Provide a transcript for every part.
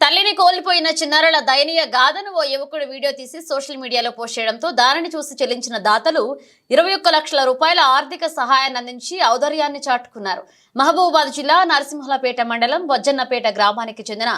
తల్లిని కోల్పోయిన చిన్నారుల దయనీయ గాథను ఓ యువకుడు వీడియో తీసి సోషల్ మీడియాలో పోస్ట్ చేయడంతో దానిని చూసి చెల్లించిన దాతలు ఇరవై ఒక్క లక్షల రూపాయల ఆర్థిక సహాయాన్ని అందించి ఔదార్యాన్ని చాటుకున్నారు. మహబూబాద్ జిల్లా నరసింహలపేట మండలం వజ్జన్నపేట గ్రామానికి చెందిన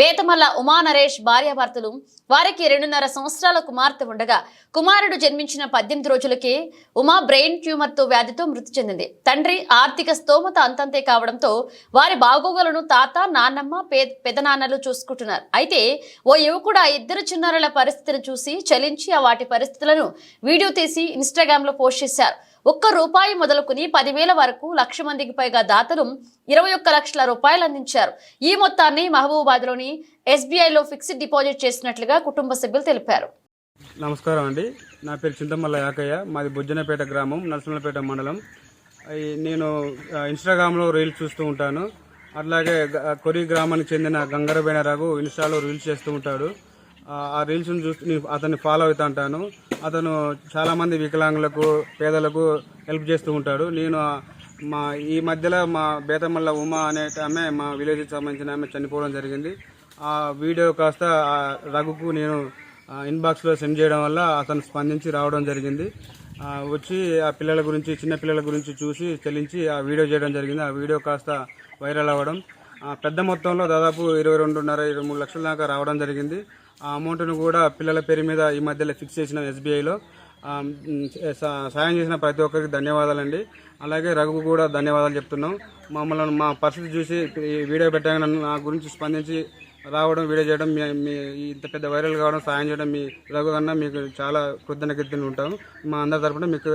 బేతమల్ల ఉమా నరేష్ భార్యాభర్తలు వారికి రెండున్నర సంవత్సరాల కుమార్తె ఉండగా కుమారుడు జన్మించిన పద్దెనిమిది రోజులకే ఉమా బ్రెయిన్ ట్యూమర్తో వ్యాధితో మృతి చెందింది. తండ్రి ఆర్థిక స్తోమత అంతంతే కావడంతో వారి బాగోగులను తాత నాన్నమ్మ పెదనాన్నలు పెదనాన్నలు చేసుకుంటున్నారు. అయితే ఓ యువకుడు ఆ ఇద్దరు చిన్నారుల పరిస్థితిని చూసి చలించి ఆ వాటి పరిస్థితులను వీడియో తీసి ఇన్స్టాగ్రామ్లో పోస్ట్ చేశారు. ఒక్క రూపాయి మొదలుకుని పదివేల వరకు లక్ష మందికి పైగా దాతలు ఇరవై ఒక్క లక్షల రూపాయలు అందించారు. ఈ మొత్తాన్ని మహబూబాద్లోని ఎస్బీఐలో ఫిక్స్డ్ డిపాజిట్ చేసినట్లుగా కుటుంబ సభ్యులు తెలిపారు. నమస్కారం అండి. నా పేరు చింతమల్ల యాకయ్య. మాది బుజ్జనపేట గ్రామం నరసింహపేట మండలం. నేను ఇన్స్టాగ్రామ్లో రీల్స్ చూస్తూ ఉంటాను. అట్లాగే కొరి గ్రామానికి చెందిన గంగరబైన రఘు ఇన్స్టాలో రీల్స్ చేస్తూ ఉంటాడు. ఆ, రీల్స్ని చూస్తూ అతన్ని ఫాలో అవుతూ ఉంటాను. అతను చాలామంది వికలాంగులకు పేదలకు హెల్ప్ చేస్తూ ఉంటాడు. నేను మా ఈ మధ్యలో మా బేతమల్ల ఉమా అనే ఆమె మా విలేజ్కి సంబంధించిన ఆమె చనిపోవడం జరిగింది. ఆ వీడియో కాస్త రఘుకు నేను ఇన్బాక్స్లో సెండ్ చేయడం వల్ల అతను స్పందించి రావడం జరిగింది. వచ్చి ఆ పిల్లల గురించి చిన్న పిల్లల గురించి చూసి చెల్లించి ఆ వీడియో చేయడం జరిగింది. ఆ వీడియో కాస్త వైరల్ అవ్వడం. పెద్ద మొత్తంలో దాదాపు ఇరవై రెండున్నర ఇరవై మూడు లక్షల దాకా రావడం జరిగింది. ఆ అమౌంట్ను కూడా పిల్లల పేరు మీద ఈ మధ్యలో ఫిక్స్ చేసిన ఎస్బీఐలో. సాయం చేసిన ప్రతి ఒక్కరికి ధన్యవాదాలండి. అలాగే రఘుకు కూడా ధన్యవాదాలు చెప్తున్నాం. మమ్మల్ని మా పరిస్థితి చూసి ఈ వీడియో పెట్టగానే నా గురించి స్పందించి రావడం వీడియో చేయడం మీ మీ ఇంత పెద్ద వైరల్ కావడం సాయం చేయడం మీ రఘు మీకు చాలా కృతజ్ఞతలు ఉంటాం మా అందరి తరఫున మీకు